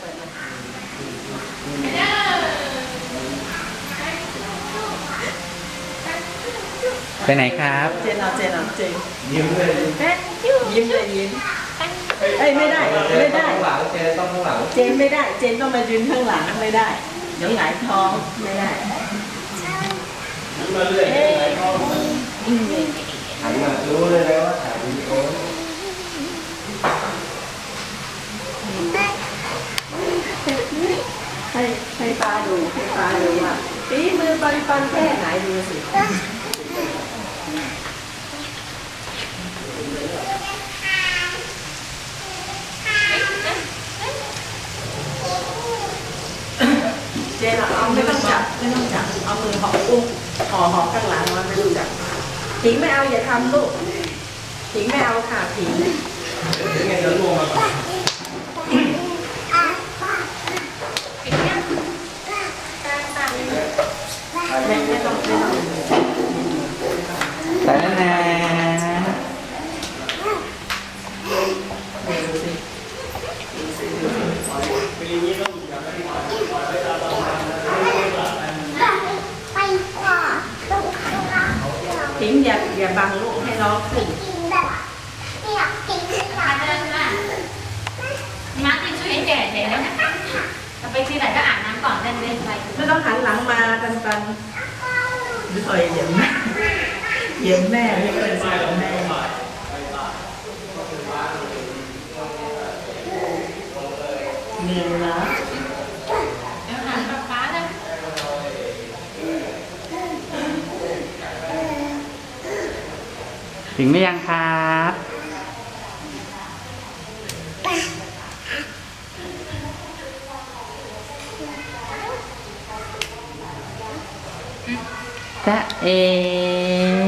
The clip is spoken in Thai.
เปิดเลยไปไหนครับ เจนเอาเจนเอาเจนยิ้มเลยยิ้มเลยยิ้มเอ้ยไม่ได้ไม่ได้ต้องหลังเจต้องข้างหลังเจนไม่ได้ เจนต้องมายืนข้างหลังไม่ได้เดี๋ยวหงายท้องไม่ได้ยิ้มมาเรื่อยเอ๊ะหันมารู้เลยนะ ให้ให้ตาดูให้ตาดูว่าฝีมือปันปันแค่ไหนดูสิเจนอะเอาไม่ต้องจับไม่ต้องจับเอามือห่ออุ้มห่อห่อข้างหลังมันไม่ต้องจับถิงไม่เอาอย่าทำลูกถิงไม่เอาค่ะถิงยังไงจะล่ว งมาก่อนไม่ไม่ต้องไม่ต้องไปแนะไปกว่าตรงข้งอย่าอย่าบังลูกให้น้องขึ้นมาที่ร้านมาติช่วยแก่เดี๋ยวนะไปที่ไหนก็อาบน้ำก่อนเล่นเล่นไปไม่ต้องหันหลังมาตันตัน ดูถอยเหยียบแม่เหยียบแม่ไม่เป็นไรแม่เนียนนะเดี๋ยวหันป๊าป๊าเลยถึงไม่ยังครับจ๊ะ เอ